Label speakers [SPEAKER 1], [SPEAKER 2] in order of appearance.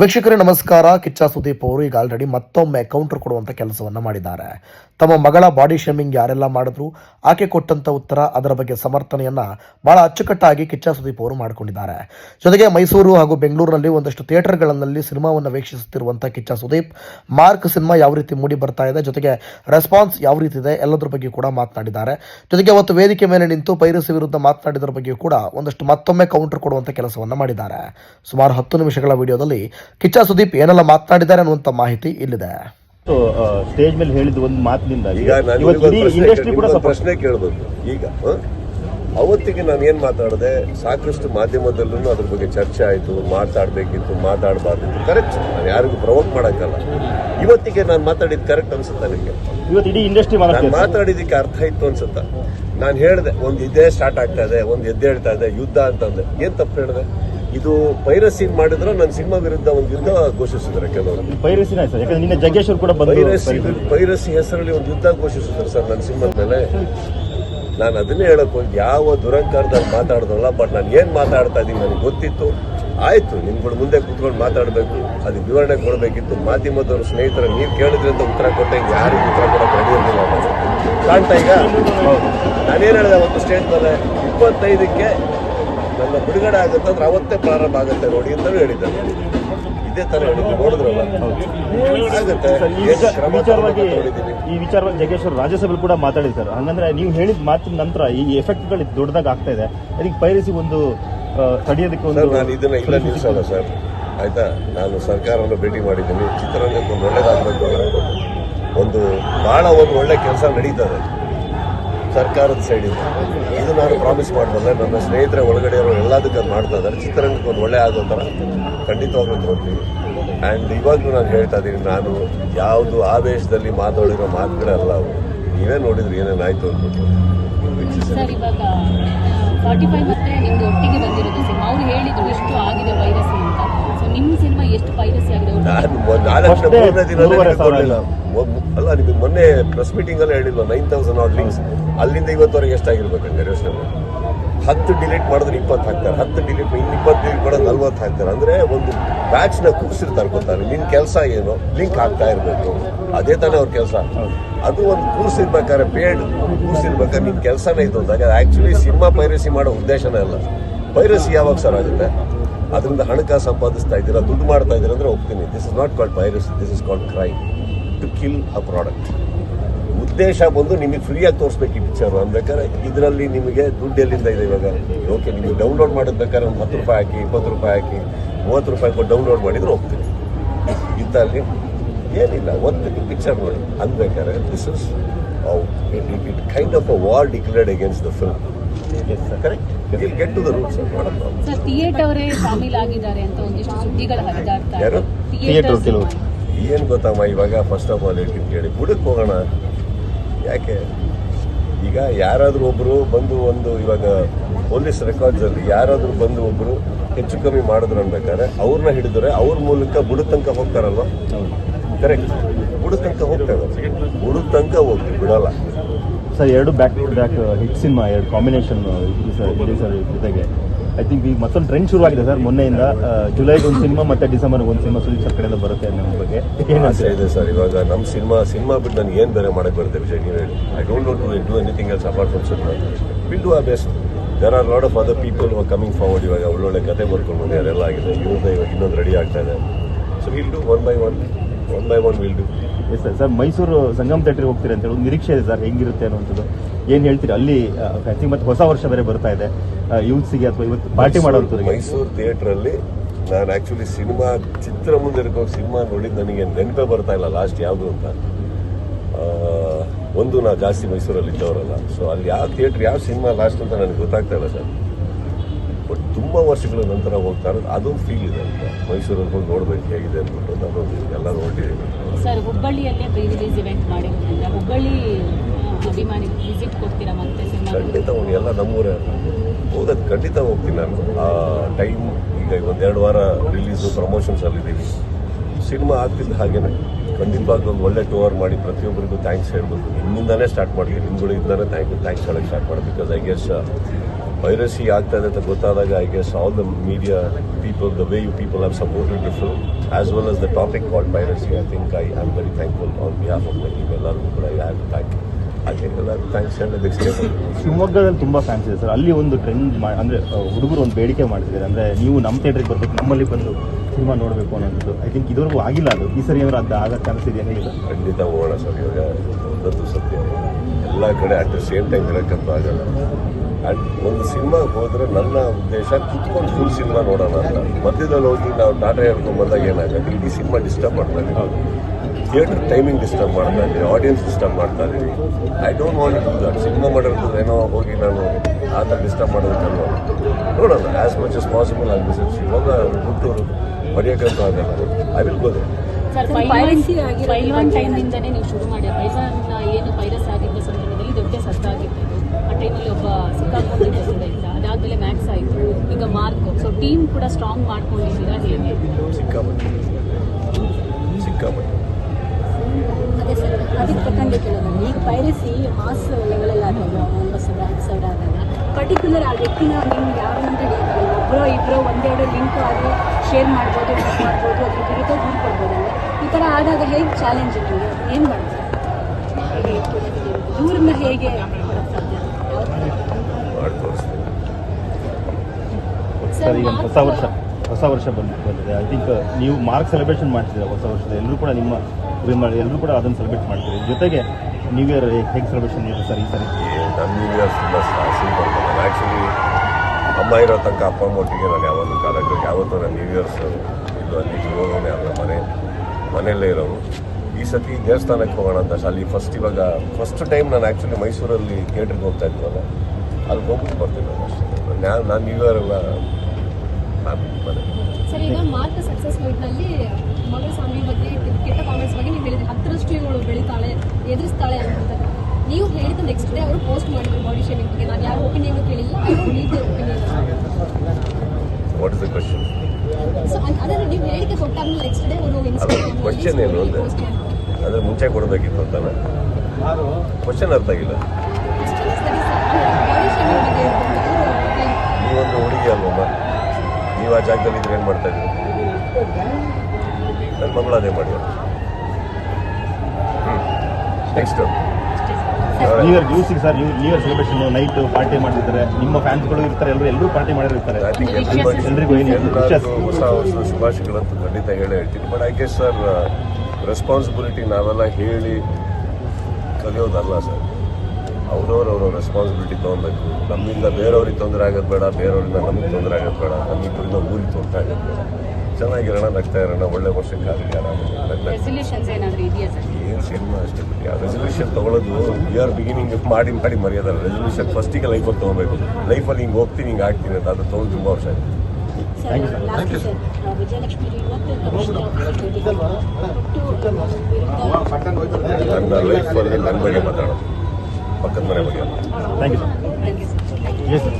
[SPEAKER 1] ವೀಕ್ಷಕರೇ, ನಮಸ್ಕಾರ. ಕಿಚ್ಚ ಸುದೀಪ್ ಅವರು ಈಗ ಆಲ್ರೆಡಿ ಮತ್ತೊಮ್ಮೆ ಕೌಂಟರ್ ಕೊಡುವಂಥ ಕೆಲಸವನ್ನ ಮಾಡಿದ್ದಾರೆ. ತಮ್ಮ ಮಗಳ ಬಾಡಿ ಶೇಮಿಂಗ್ ಯಾರೆಲ್ಲ ಮಾಡಿದ್ರು, ಆಕೆ ಕೊಟ್ಟಂತ ಉತ್ತರ, ಅದರ ಬಗ್ಗೆ ಸಮರ್ಥನೆಯನ್ನ ಬಹಳ ಅಚ್ಚುಕಟ್ಟಾಗಿ ಕಿಚ್ಚ ಸುದೀಪ್ ಅವರು ಮಾಡಿಕೊಂಡಿದ್ದಾರೆ. ಜೊತೆಗೆ ಮೈಸೂರು ಹಾಗೂ ಬೆಂಗಳೂರಿನಲ್ಲಿ ಒಂದಷ್ಟು ಥಿಯೇಟರ್ಗಳಲ್ಲಿ ಸಿನಿಮಾವನ್ನು ವೀಕ್ಷಿಸುತ್ತಿರುವಂಥ ಕಿಚ್ಚ ಸುದೀಪ್, ಮಾರ್ಕ್ ಸಿನಿಮಾ ಯಾವ ರೀತಿ ಮೂಡಿ ಬರ್ತಾ ಇದೆ, ಜೊತೆಗೆ ರೆಸ್ಪಾನ್ಸ್ ಯಾವ ರೀತಿ ಇದೆ, ಎಲ್ಲದರ ಬಗ್ಗೆ ಕೂಡ ಮಾತನಾಡಿದ್ದಾರೆ. ಜೊತೆಗೆ ಅವತ್ತು ವೇದಿಕೆ ಮೇಲೆ ನಿಂತು ಪೈರಸಿ ವಿರುದ್ಧ ಮಾತನಾಡಿದ್ರ ಬಗ್ಗೆ ಕೂಡ ಒಂದಷ್ಟು ಮತ್ತೊಮ್ಮೆ ಕೌಂಟರ್ ಕೊಡುವಂಥ ಕೆಲಸವನ್ನ ಮಾಡಿದ್ದಾರೆ. ಸುಮಾರು ಹತ್ತು ನಿಮಿಷಗಳ ವಿಡಿಯೋದಲ್ಲಿ ಕಿಚ್ಚ ಸುದೀಪ್ ಏನೆಲ್ಲ ಮಾತನಾಡಿದ್ದಾರೆ ಅನ್ನುವಂತ ಮಾಹಿತಿ ಇಲ್ಲಿದೆ.
[SPEAKER 2] ಸ್ಟೇಜ್ ಮೇಲೆ ಹೇಳಿದ ಒಂದು ಮಾತಿನಿಂದ
[SPEAKER 3] ಈಗ ನಾನು
[SPEAKER 2] ಇವತ್ತು ಇಂಡಸ್ಟ್ರಿ ಕೂಡ
[SPEAKER 3] ಪ್ರಶ್ನೆ-
[SPEAKER 2] ಕೇಳಬಹುದು
[SPEAKER 3] ಪ್ರಶ್ನೆ ಕೇಳಬೇಕು. ಈಗ ಹ? ಅವತ್ತಿಗೆ ನಾನು ಏನ್ ಮಾತಾಡಿದೆ? ಸಾಕಷ್ಟು ಮಾಧ್ಯಮದಲ್ಲೂ ಅದ್ರ ಬಗ್ಗೆ ಚರ್ಚೆ ಆಯ್ತು ಮಾತಾಡ್ಬೇಕಿತ್ತು ಮಾತಾಡಬಾರ್ದಿತ್ತು ಕರೆಕ್ಟ್ ನಾನು ಯಾರಿಗೂ ಪ್ರವೋಕ್ ಮಾಡಕ್ಕಲ್ಲ. ಇವತ್ತಿಗೆ ನಾನು ಮಾತಾಡಿದ್ ಕರೆಕ್ಟ್ ಅನ್ಸುತ್ತಾ ನಿಮಗೆ?
[SPEAKER 2] ಇವತ್ತು ಇಡೀ ಇಂಡಸ್ಟ್ರಿ
[SPEAKER 3] ನಾನು ಅರ್ಥ ಇತ್ತು ಅನ್ಸುತ್ತ? ನಾನು ಹೇಳಿದೆ ಒಂದು ಇದೇ ಸ್ಟಾರ್ಟ್ ಆಗ್ತಾ ಇದೆ ಒಂದು ಎದ್ದೇಳ್ತಾ ಇದೆ ಯುದ್ಧ ಅಂತಂದೆ ಏನ್ ತಪ್ಪು ಹೇಳಿದೆ? ಇದು ಪೈರಸಿ ಮಾಡಿದ್ರೆ ನನ್ನ ಸಿನಿಮಾ ವಿರುದ್ಧ ಒಂದು ಯುದ್ಧ ಘೋಷಿಸಿದ್ರೆ ಕೆಲವರು.
[SPEAKER 2] ಪೈರಸಿನ ಸರ್ ಯಾಕಂದ್ರೆ ನಿನ್ನೆ ಕೂಡ
[SPEAKER 3] ಪೈರಸಿ ಪೈರಸಿ ಹೆಸರಲ್ಲಿ ಒಂದು ಯುದ್ಧ ಘೋಷಿಸಿದ್ರು ಸರ್ ನನ್ನ ಸಿನಿಮಾದ ಮೇಲೆ. ನಾನು ಅದನ್ನೇ ಹೇಳಕ್ ಹೋಗಿ ಯಾವ ದುರಂಕಾರದಲ್ಲಿ ಮಾತಾಡ್ದಲ್ಲ ಬಟ್ ನಾನು ಏನ್ ಮಾತಾಡ್ತಾ ಇದ್ದೀನಿ ನನಗೆ ಗೊತ್ತಿತ್ತು. ಆಯ್ತು ನಿಮ್ಗಳು ಮುಂದೆ ಕುತ್ಕೊಂಡು ಮಾತಾಡಬೇಕು ಅದಕ್ಕೆ ವಿವರಣೆ ಕೊಡಬೇಕಿತ್ತು. ಮಾಧ್ಯಮದವರು ಸ್ನೇಹಿತರ ನೀವು ಕೇಳಿದ್ರೆ ಅಂತ ಉತ್ತರ ಕೊಟ್ಟೆ ಯಾರಿಗೂ ಉತ್ತರ ಇರಲಿಲ್ಲ ನಾನು. ಕಾಣ್ತಾ ಈಗ? ನಾನೇನು ಹೇಳಿದೆ ಅವತ್ತು ಸ್ಟೇಟ್ ಮೇಲೆ? ಇಪ್ಪತ್ತೈದಕ್ಕೆ ನನ್ನ ಬಿಡುಗಡೆ ಆಗುತ್ತಂದ್ರೆ ಅವತ್ತೇ ಪ್ರಾರಂಭ ಆಗುತ್ತೆ ನೋಡಿ ಅಂತಲೂ ಹೇಳಿದ್ದಾರೆ. ಇದೇ ತರ ಹೇಳಿದ್ರು ನೋಡಿದ್ರಲ್ಲ? ಆಗುತ್ತೆ.
[SPEAKER 2] ವಿಚಾರವಾಗಿ ಈ ವಿಚಾರವಾಗಿ ಜಗ್ಗೇಶ್ ಅವರು ರಾಜ್ಯಸಭೆಯಲ್ಲಿ ಕೂಡ ಮಾತಾಡಿದ್ದಾರೆ ಸರ್. ಹಂಗಂದ್ರೆ ನೀವು ಹೇಳಿದ ಮಾತಿನ ನಂತರ ಈ ಎಫೆಕ್ಟ್ಗಳು ದೊಡ್ಡದಾಗ ಆಗ್ತಾ ಇದೆ. ಅದಕ್ಕೆ ಪೈರಸಿ ಒಂದು ತಡೆಯೋದಕ್ಕೆ ಒಂದು
[SPEAKER 3] ನಾನು ಇದನ್ನ ಇಲ್ಲ ನಿಲ್ಲಿಸಲ್ಲ ಸರ್. ಆಯ್ತಾ? ನಾನು ಸರ್ಕಾರವನ್ನು ಭೇಟಿ ಮಾಡಿದ್ದೀನಿ. ಚಿತ್ರರಂಗಕ್ಕೆ ಒಂದು ಒಳ್ಳೇದಾಗಬೇಕು ಅಂದ್ರೆ ಒಂದು ಬಹಳ ಒಂದು ಒಳ್ಳೆ ಕೆಲಸ ನಡೀತದೆ ಸರ್ಕಾರದ ಸೈಡಿಂದ ಇದು ನಾನು ಪ್ರಾಮಿಸ್ ಮಾಡಬಲ್ಲೆ, ನನ್ನ ಸ್ನೇಹಿತರ ಒಳಗಡೆ ಇರೋ ಎಲ್ಲದಕ್ಕೆ ಅದು ಮಾಡ್ತಾ ಇದ್ದಾರೆ. ಚಿತ್ರರಂಗಕ್ಕೆ ಒಂದು ಒಳ್ಳೆ ಆಗೋ ಥರ ಖಂಡಿತವಾಗ್ಲೂ ನೋಡ್ತೀವಿ. ಆ್ಯಂಡ್ ಇವಾಗಲೂ ನಾನು ಹೇಳ್ತಾ ಇದ್ದೀನಿ, ನಾನು ಯಾವುದು ಆವೇಶದಲ್ಲಿ ಮಾತಾಡಿರೋ ಮಾತುಗಳಲ್ಲ. ಅವು ನೀವೇ ನೋಡಿದ್ರಿ ಏನೇನಾಯ್ತು ಅಂದ್ಬಿಟ್ಟು
[SPEAKER 4] ಸರ್ ಇವಾಗ ಫಾರ್ಟಿ ಫೈವ್ ಮತ್ತೆ ನಿಮ್ದು ಒಟ್ಟಿಗೆ ಬಂದಿರೋದು ಸಿನಿಮಾ. ಅವ್ರು ಹೇಳಿದ್ರು ಎಷ್ಟು ಆಗಿದೆ ವೈರಸ್ ಅಂತ. ಸೊ ನಿಮ್ಮ ಸಿನಿಮಾ ಎಷ್ಟು ಪೈರಸಿ ಆಗಿದೆ
[SPEAKER 3] ನಾನು ಮೊನ್ನೆ ನಾಲ್ಕನೇ
[SPEAKER 2] First day
[SPEAKER 3] ಮೂರನೇ ದಿನ ಕೊಡಲಿಲ್ಲ ಅಲ್ಲ ನಿಮಗೆ ಮೊನ್ನೆ ಪ್ರೆಸ್ ಮೀಟಿಂಗ್ ಅಲ್ಲಿ ಹೇಳಿಲ್ಲ ನೈನ್ ತೌಸಂಡ್ ಲಿಂಕ್ಸ್ ಅಲ್ಲಿಂದ ಇವತ್ತುವರೆಗೆ ಎಷ್ಟಾಗಿರ್ಬೇಕು ಅಂತ ಯೋಚನೆ ಮಾಡಿ ಹತ್ತು ಡಿಲೀಟ್ ಮಾಡಿದ್ರೆ ಇಪ್ಪತ್ತು ಹಾಕ್ತಾರೆ. ಹತ್ತು ಡಿಲೀಟ್ ಇನ್ನು ಇಪ್ಪತ್ತು ಡಿಲೀಟ್ ಮಾಡೋದು ನಲ್ವತ್ತು ಹಾಕ್ತಾರೆ. ಅಂದರೆ ಒಂದು ಬ್ಯಾಚ್ನ ನ ಕೂರಿಸಿರ್ತಾರೆ ಗೊತ್ತಾರೆ ನಿನ್ನ ಕೆಲಸ ಏನು? ಲಿಂಕ್ ಆಗ್ತಾ ಇರಬೇಕು. ಅದೇ ತಾನೇ ಅವ್ರ ಕೆಲಸ. ಅದು ಒಂದು ಕೂರಿಸಿರ್ಬೇಕಾದ್ರೆ ಪೇಡ್ ಕೂರಿಸಿರ್ಬೇಕಾದ್ರೆ ನಿನ್ನ ಕೆಲಸನೇ ಇದು ಅಂದಾಗ ಆ್ಯಕ್ಚುಲಿ ಸಿನಿಮಾ ಪೈರಸಿ ಮಾಡೋ ಉದ್ದೇಶನೇ ಅಲ್ಲ. ಪೈರಸಿ ಯಾವಾಗ ಸರ್ ಆಗುತ್ತೆ? ಅದರಿಂದ ಹಣಕಾಸು ಸಂಪಾದಿಸ್ತಾ ಇದ್ದೀರಾ? ದುಡ್ಡು ಮಾಡ್ತಾ ಇದ್ದೀರಾ ಅಂದ್ರೆ ಒಪ್ತೀನಿ this is not called piracy this is called crime to kill a product ಉದ್ದೇಶ ಬಂದು ನಿಮಗೆ ಫ್ರೀಯಾಗಿ ತೋರಿಸ್ಬೇಕು ಈ ಪಿಕ್ಚರ್ ಅನ್ಬೇಕಾದ್ರೆ ಇದರಲ್ಲಿ ನಿಮಗೆ ದುಡ್ಡು ಎಲ್ಲಿಂದ ಇದೆ ಇವಾಗ. ಓಕೆ ನಿಮಗೆ ಡೌನ್ಲೋಡ್ ಮಾಡೋದ್ಬೇಕಾದ್ರೆ ಒಂದು ಹತ್ತು ರೂಪಾಯಿ ಹಾಕಿ ಇಪ್ಪತ್ತು ರೂಪಾಯಿ ಹಾಕಿ ಮೂವತ್ತು ರೂಪಾಯಿ ಕೊಟ್ಟು ಡೌನ್ಲೋಡ್ ಮಾಡಿದ್ರೆ ಹೋಗ್ತೀನಿ ಇದರಲ್ಲಿ ಏನಿಲ್ಲ ಒಂದು ಪಿಕ್ಚರ್ ನೋಡಿ. ಅನ್ಬೇಕಾದ್ರೆ this is it kind of a war declared against the film correct will get to the roots ಮಾಡಪ್ಪ
[SPEAKER 4] ಸರ್ ಥಿಯೇಟರ್ ಅವರೇ ಶಾಮೀಲಾಗಿದ್ದಾರೆ ಅಂತ ಒಂದಿಷ್ಟು ಸುದ್ದಿಗಳು ಹರಿದಾಡ್ತಾ
[SPEAKER 3] ಯಾರು?
[SPEAKER 2] Theatre ಕೆಲವು.
[SPEAKER 3] ಏನು ಗೊತ್ತಮ್ಮ ಇವಾಗ ಫಸ್ಟ್ ಆಫ್ ಆಲ್ ಹೇಳ್ತೀನಿ ಕೇಳಿ. ಬುಡಕ್ಕೆ ಹೋಗೋಣ. ಯಾಕೆ? ಈಗ ಯಾರಾದರೂ ಒಬ್ಬರು ಬಂದು ಒಂದು ಇವಾಗ ಪೊಲೀಸ್ ರೆಕಾರ್ಡ್ಸಲ್ಲಿ ಯಾರಾದರೂ ಬಂದು ಒಬ್ಬರು ಹೆಚ್ಚು ಕಮ್ಮಿ ಮಾಡಿದ್ರು ಅನ್ಬೇಕಾದ್ರೆ ಅವ್ರನ್ನ ಹಿಡಿದ್ರೆ ಅವ್ರ ಮೂಲಕ ಬುಡ ತನಕ ಹೋಗ್ತಾರಲ್ವ? ಕರೆಕ್ಟ್ ಬುಡ ತನಕ ಹೋಗ್ತಾರೆ ಬುಡ ತನಕ ಹೋಗ್ತೀವಿ ಬಿಡಲ್ಲ.
[SPEAKER 2] ಸರ್, ಎರಡು back to back hit cinema ಎರಡು ಕಾಂಬಿನೇಷನ್ ಸರ್ ಜೊತೆಗೆ. ಐ ಥಿಂಕ್ ಈಗ ಮತ್ತೊಂದು ಟ್ರೆಂಡ್ ಶುರುವಾಗಿದೆ ಸರ್. ಮೊನ್ನೆಯಿಂದ ಜುಲೈಗೆ ಒಂದು ಸಿನಿಮಾ ಮತ್ತೆ ಡಿಸೆಂಬರ್ಗೆ ಒಂದು ಸಿನಿಮಾ ಸುದೀಪ್ ಸರ್ ಕಡೆಯಿಂದ ಬರುತ್ತೆ ಅನ್ನೋ ಬಗ್ಗೆ.
[SPEAKER 3] ಆಸೆ
[SPEAKER 2] ಏನಂತ
[SPEAKER 3] ಇದೆ ಸರ್. ಇವಾಗ ನಮ್ಮ ಸಿನಿಮಾ ಸಿನಿಮಾ ಬಿಟ್ಟು ನಾನು ಏನು ಬೇರೆ ಮಾಡಕ್ಕೆ ಬರುತ್ತೆ? ವಿಜಯ್ ನೀವು ಹೇಳಿ. I don't want to do anything else apart from cinema will do a best there are lot of other people coming forward ಇವಾಗ. ಒಳ್ಳೊಳ್ಳೆ ಕತೆ ಬರ್ಕೊಂಡು ಬಂದು ಅದೆಲ್ಲ ಆಗಿದೆ. ಇವ್ರದ್ದು ಇವಾಗ ಇನ್ನೊಂದು ರೆಡಿ ಆಗ್ತಾ ಇದೆ. So will do one by one one by one will do
[SPEAKER 2] yes sir sir Mysuru Sangam ಥಿಯೇಟ್ರಿಗೆ ಹೋಗ್ತೀರಿ ಅಂತ ಹೇಳಿ ಒಂದು ನಿರೀಕ್ಷೆ ಇದೆ ಸರ್. ಹೆಂಗಿರುತ್ತೆ ಅನ್ನೋಂಥದ್ದು ಏನು ಹೇಳ್ತೀರಿ? ಅಲ್ಲಿ ಮತ್ತು ಮತ್ತೆ ಹೊಸ ವರ್ಷ ಬೇರೆ ಬರ್ತಾ ಇದೆ. ಯೂತ್ಸಿಗೆ ಅಥವಾ ಇವತ್ತು ಪಾರ್ಟಿ ಮಾಡೋಂಥವ್ರಿಗೆ
[SPEAKER 3] ಮೈಸೂರು ಥಿಯೇಟ್ರಲ್ಲಿ ನಾನು ಆ್ಯಕ್ಚುಲಿ ಸಿನಿಮಾ ಚಿತ್ರ ಮುಂದೆ ಹೋಗಿ ಸಿನಿಮಾ ನೋಡಿದ್ದು ನನಗೆ ನೆನಪೇ ಬರ್ತಾ ಇಲ್ಲ ಲಾಸ್ಟ್ ಯಾವುದು ಅಂತ. ಒಂದು ನಾ ಜಾಸ್ತಿ ಮೈಸೂರಲ್ಲಿ ಇದ್ದವರಲ್ಲ. ಸೊ ಅಲ್ಲಿ ಯಾವ ಥಿಯೇಟ್ರ್ ಯಾವ ಸಿನಿಮಾ ಲಾಸ್ಟ್ ಅಂತ ನನಗೆ ಗೊತ್ತಾಗ್ತಾ ಇಲ್ಲ ಸರ್. ಬಟ್ ತುಂಬ ವರ್ಷಗಳ ನಂತರ ಹೋಗ್ತಾ ಇರೋದು ಅದೊಂದು ಫೀಲ್ ಇದೆ ಅಂತ. ಮೈಸೂರಲ್ಲಿ ಹೋಗಿ ನೋಡ್ಬೇಕು ಹೇಗಿದೆ ಅಂದ್ಬಿಟ್ಟು ನಾನು ಎಲ್ಲ ನೋಡಿದ್ದೀನಿ
[SPEAKER 4] ಸರ್ ಹುಬ್ಬಳ್ಳಿಯಲ್ಲೇ ಪ್ರೀ ರಿಲೀಸ್ ಇವೆಂಟ್ ಹುಬ್ಬಳ್ಳಿ ಅಭಿಮಾನಿ ವಿಸಿಟ್ ಕೊಡ್ತೀರಾ ಮತ್ತೆ ಸಿನಿಮಾ
[SPEAKER 3] ಖಂಡಿತ ಹೋಗಿ ಎಲ್ಲ ನಮ್ಮೂರೇ. ಹೋದಕ್ಕೆ ಖಂಡಿತ ಹೋಗ್ತೀನಿ ನಾನು. ಆ ಟೈಮ್ ಈಗ ಒಂದೆರಡು ವಾರ ರಿಲೀಸು ಪ್ರಮೋಷನ್ಸ್ ಅಲ್ಲಿದ್ದೀವಿ ಸಿನಿಮಾ ಆಗ್ತಿದ್ದ ಹಾಗೇನೆ. ಖಂಡಿತವಾಗ್ಲೂ ಒಂದು ಒಳ್ಳೆ ಟೂರ್ ಮಾಡಿ ಪ್ರತಿಯೊಬ್ಬರಿಗೂ ಥ್ಯಾಂಕ್ಸ್ ಹೇಳ್ಬೋದು ನಿಮ್ಮಿಂದಾನೇ ಸ್ಟಾರ್ಟ್ ಮಾಡಲಿ. ನಿಮ್ಗಳಿಂದಾನೇ ಥ್ಯಾಂಕ್ ಥ್ಯಾಂಕ್ಸ್ ಹೇಳಕ್ಕೆ ಸ್ಟಾರ್ಟ್ ಮಾಡಿ. ಬಿಕಾಸ್ ಐ ಗೆಸ್ ವೈರಸಿ ಆಗ್ತಾ ಇದೆ ಅಂತ ಗೊತ್ತಾದಾಗ I guess all the media people the way you people have supported the film as well as the topic called piracy I think I am very thankful on behalf of my team ಎಲ್ಲರಿಗೂ ಕೂಡ I have thank ಹಾಗೆ
[SPEAKER 2] ಶಿವಮೊಗ್ಗದಲ್ಲಿ ತುಂಬ fans ಇದೆ sir. ಅಲ್ಲಿ ಒಂದು trend ಅಂದ್ರೆ ಅಂದರೆ ಹುಡುಗರು ಒಂದು ಬೇಡಿಕೆ ಮಾಡ್ತಿದ್ದಾರೆ. ಅಂದರೆ ನೀವು ನಮ್ಮ ಥಿಯೇಟ್ರಿಗೆ ಬರ್ಬೇಕು ನಮ್ಮಲ್ಲಿ ಬಂದು ಸಿನಿಮಾ ನೋಡಬೇಕು ಅನ್ನೋದು. ಐ ಥಿಂಕ್ ಇದುವರೆಗೂ ಆಗಿಲ್ಲ ಅದು. ಈ ಸರಿ ಏನಾದ್ರು ಅದು ಆಗೋ ಚಾನ್ಸ್ ಇದೆಯಾ ಇಲ್ಲ
[SPEAKER 3] ಖಂಡಿತ ಹೋಗೋಣ ಸರ್. ಇವಾಗ ಒಂದೊಂದು ಸತ್ಯ ಎಲ್ಲ ಕಡೆ ಅಟ್ ದ ಸೇಮ್ ಟೈಮ್ ಇರೋಕ್ಕಂತೂ ಆಗಲ್ಲ. ಆ್ಯಂಡ್ ಒಂದು ಸಿನಿಮಾ ಹೋದ್ರೆ ನನ್ನ ಉದ್ದೇಶ ಕುತ್ಕೊಂಡು ಫುಲ್ ಸಿನಿಮಾ ನೋಡೋಣ ಅಂತ. ಮಧ್ಯದಲ್ಲಿ ಹೋಗಿ ನಾವು ಟಾಟಾ ಹೇಳ್ಕೊಂಡು ಬಂದಾಗ ಏನಾಗುತ್ತೆ? ಇಡೀ ಸಿನಿಮಾ ಡಿಸ್ಟರ್ಬ್ ಮಾಡ್ತಾರೆ ಥಿಯೇಟರ್ ಟೈಮಿಂಗ್ ಡಿಸ್ಟರ್ಬ್ ಮಾಡ್ತಾ ಇದ್ದೀವಿ ಆಡಿಯನ್ಸ್ ಡಿಸ್ಟರ್ಬ್ ಮಾಡ್ತಾ ಇದ್ದೀವಿ I don't want to that cinema ಮಾಡಿರೋದು ಏನೋ ಹೋಗಿ ನಾನು ಆ ಥರ ಡಿಸ್ಟರ್ಬ್ ಮಾಡೋದಕ್ಕಲ್ವ ನೋಡೋಣ ಆ್ಯಸ್ ಮಚ್ ಆಸ್ ಪಾಸಿಬಲ್ ಆಗಿ ವಿಸಿಟ್ ಶಿವಮೊಗ್ಗ ಹುಟ್ಟೂರು ಬರೆಯೋಕ್ಕಂತೂ ಆಗಲ್ಲ I will go
[SPEAKER 4] sir
[SPEAKER 5] Piracy ಆಗಿರೋದು
[SPEAKER 4] ಪೈಲ್ವಾನ್ ಟೈಮ್ನಿಂದನೇ ನೀವು ಶುರು ಮಾಡಿ ಪೈಲ್ವಾನ್ ಏನು ವೈರಸ್ ಆಗಿದ್ದ ಸಂದರ್ಭದಲ್ಲಿ ದೊಡ್ಡ ಸದ್ದಾಗಿತ್ತು ಆಗಿತ್ತು. ಆ ಟೈಮಲ್ಲಿ ಒಬ್ಬ ಸಿಕ್ಕಾಕೊಂಡಿದ್ದ ಅದಾದ್ಮೇಲೆ ಮ್ಯಾಕ್ಸ್ ಆಯಿತು. ಈಗ ಮಾರ್ಕ್. ಸೊ ಟೀಮ್ ಕೂಡ ಸ್ಟ್ರಾಂಗ್ ಮಾಡ್ಕೊಂಡಿದ್ದೀರಾ ಹೇಗೆ?
[SPEAKER 3] ಸಿಕ್ಕಾಪಟ್ಟೆ. ಸಿಕ್ಕಾಪಟ್ಟೆ
[SPEAKER 5] ಅದೇ ಸರ್ ಅದಕ್ಕೆ ತಕ್ಕಂಗೆ ಕೇಳೋದು ಈಗ ಪೈರಸಿ ಮಾಸ್ ಲೆವೆಲಲ್ಲಿ ಆದಾಗ ಒಂದು ಸಾವಿರ ಹತ್ತು ಸಾವಿರ ಆದಾಗ. ಪರ್ಟಿಕ್ಯುಲರ್ ಆ ವ್ಯಕ್ತಿನ ನಿಮ್ಗೆ ಯಾರು ಅಂತ ಹೇಳ್ಬೋದು ಒಬ್ಬರೋ ಇಬ್ಬರೋ ಒಂದೆರಡು ಲಿಂಕ್ ಆದರೆ ಶೇರ್ ಮಾಡ್ಬೋದು ಮಾಡ್ಬೋದು, ಅದ್ರ ವಿರುದ್ಧ ದೂರು ಕೊಡ್ಬೋದಲ್ಲ ಈ ಥರ ಆದಾಗ ಹೇಗೆ ಚಾಲೆಂಜ್ ನಿಮಗೆ? ಏನು ಮಾಡ್ತಾರೆ? ದೂರನ್ನ ಹೇಗೆ
[SPEAKER 2] ಹೊಸ ವರ್ಷ ಹೊಸ ವರ್ಷ ಬಂದು ಬಂದಿದೆ. ಐ ಥಿಂಕ್ ನೀವು ಮಾರ್ಕ್ ಸೆಲೆಬ್ರೇಷನ್ ಮಾಡ್ತಿದ್ದೀರಾ ಹೊಸ ವರ್ಷದ ಎಲ್ಲರೂ ಕೂಡ ನಿಮ್ಮ ಎಲ್ಲರೂ ಕೂಡ ಅದನ್ನು ಸೆಲೆಬ್ರೇಟ್ ಮಾಡ್ತೀರಿ. ಜೊತೆಗೆ ನ್ಯೂ ಇಯರ್ ಹೇಗೆ ಸೆಲೆಬ್ರೇಷನ್ ಇದೆ ಸರ್ ಈ ಸರಿ
[SPEAKER 3] ನನ್ನ ನ್ಯೂ ಇಯರ್ಸ್ ತುಂಬ ಸಿಂಪಲ್ ನಾನು ಆ್ಯಕ್ಚುಲಿ ಅಮ್ಮ ಇರೋ ತನಕ ಅಪ್ಪ ಅಮ್ಮ ಒಟ್ಟಿಗೆ ನಾನು ಯಾವತ್ತೂ ಕಾಲಕ್ಕೆ ಯಾವತ್ತೂ ನಾನು ನ್ಯೂ ಇಯರ್ಸ್ ಇದು ಅಲ್ಲಿ ಹೋಗೋನೇ ಅಲ್ಲ ಮನೆ ಮನೆಯಲ್ಲೇ ಇರೋರು ಈ ಸತಿ ದೇವಸ್ಥಾನಕ್ಕೆ ಹೋಗೋಣ ಅಂತ ಅಲ್ಲಿ ಫಸ್ಟ್ ಇವಾಗ ಫಸ್ಟ್ ಟೈಮ್ ನಾನು ಆ್ಯಕ್ಚುಲಿ ಮೈಸೂರಲ್ಲಿ ಥಿಯೇಟ್ರಿಗೆ ಹೋಗ್ತಾ ಇದ್ವಲ್ಲ ಅಲ್ಲಿ. ಹೋಗ್ಬಿಟ್ಟು ಬರ್ತೀನಿ ನಾನು ಅಷ್ಟೇ. ನಾನು ನಾನು ನ್ಯೂ ಇಯರ್ ಎಲ್ಲ ಮನೆ
[SPEAKER 6] ಸರ್ ಈಗ ಮಾರ್ಕ್ ಸಕ್ಸಸ್ ಸ್ವಾಮಿ ಬಗ್ಗೆ ಕೆಟ್ಟ ಕಾಮೆಂಟ್ಸ್ ಬಗ್ಗೆ ನೀವು ಹೇಳಿದ್ರಿ. ಹತ್ತರಷ್ಟು ಇವಳು ಬೆಳಿತಾಳೆ ಎದುರಿಸ್ತಾಳೆ ಅಂತ. ನೀವು ಹೇಳಿದ ನೆಕ್ಸ್ಟ್ ಡೇ ಅವರು ಪೋಸ್ಟ್ ಮಾಡಿದ್ರು ಬಾಡಿ ಶೇವಿಂಗ್ ಬಗ್ಗೆ ನಾನು ಯಾರು ಒಪಿನಿಯನ್ ಕೇಳಿಲ್ಲ I don't need opinion
[SPEAKER 3] what is the
[SPEAKER 6] so ಅದೇ ನೀವು ಹೇಳಿಕೆ ಕೊಟ್ಟಾದ್ಮೇಲೆ ನೆಕ್ಸ್ಟ್ ಡೇ ಅವರು
[SPEAKER 3] ಅದು ಕ್ವೆಶ್ಚನ್ ಏನು ಅಂದರೆ ಅಂದರೆ ಮುಂಚೆ ಕೊಡಬೇಕಿತ್ತು ಅಂತಾನೆ. ಕ್ವಶನ್ ಅರ್ಥ ಆಗಿಲ್ಲ. ನೀವೊಂದು ಹುಡುಗಿ ಅಲ್ವಮ್ಮ? ನೀವು ಆ ಜಾಗದಲ್ಲಿ ಇದ್ರೆ ಏನು ಮಾಡ್ತಾ ಇದ್ದೀರಿ? ನನ್ನ ಮಗಳು ಅದೇ ಮಾಡಿ next
[SPEAKER 2] new year ನ್ಯೂಸಿಗೆ sir new year celebration night party ಮಾಡ್ತಿದ್ದಾರೆ. ನಿಮ್ಮ ಫ್ಯಾನ್ಸ್ಗಳು ಇರ್ತಾರೆ ಎಲ್ಲರೂ ಎಲ್ಲರೂ ಪಾರ್ಟಿ ಮಾಡಿರ್ತಾರೆ. ಎಲ್ರಿಗೂ ಏನು
[SPEAKER 3] ಹೊಸ ವರ್ಷದ ಶುಭಾಶಯಗಳಂತೂ ಖಂಡಿತ ಹೇಳಿ ಹೇಳ್ತೀನಿ. But I guess sir responsibility ನಾವೆಲ್ಲ ಹೇಳಿ ಕಲಿಯೋದಲ್ಲ ಸರ್ ಅವ್ರವ್ರು ಅವ್ರ ರೆಸ್ಪಾನ್ಸಿಬಿಲಿಟಿ ತೊಗೊಬೇಕು ನಮ್ಮಿಂದ ಬೇರೆಯವ್ರಿಗೆ ತೊಂದರೆ ಆಗೋದು ಬೇಡ ಬೇರೆಯವರಿಂದ ನಮಗೆ ತೊಂದರೆ ಆಗೋದು ಬೇಡ ನಮ್ಮಿಬ್ಬರಿಂದ ಊರಿಗೆ ತೊಂದರೆ ಆಗೋದು ಬೇಡ. ಚೆನ್ನಾಗಿರೋಣ ನಗ್ತಾ ಇರೋಣ ಒಳ್ಳೆ
[SPEAKER 4] ಸರ್?
[SPEAKER 3] ಏನು ಸಿನಿಮಾ ಅಷ್ಟೇ ಬಿಡಿ. ಆ ರೆಸಲ್ಯೂಷನ್ ತೊಗೊಳೋದು ಇಯರ್ ಬಿಗಿನಿಂಗ್ ಮಾಡಿ ಮಾಡಿ ಮರ್ಯಾದಲ್ಲ ರೆಸಲ್ಯೂಷನ್ ಫಸ್ಟಿಗೆ ಲೈಫಲ್ಲಿ ತೊಗೋಬೇಕು. ಲೈಫಲ್ಲಿ ಹಿಂಗೆ ಹೋಗ್ತೀನಿ ಹಿಂಗೆ ಆಗ್ತೀನಿ ಅಂತ ಅದು ತೊಗೊಂಡು ತುಂಬ ವರ್ಷ ಆಯ್ತು. ನನ್ನ ಲೈಫಲ್ಲಿ ನನ್ನ ಬಗ್ಗೆ ಮಾತಾಡೋದು. ಪಕ್ಕದ ಮನೆ ಬಗ್ಗೆ
[SPEAKER 2] thank you sir yes sir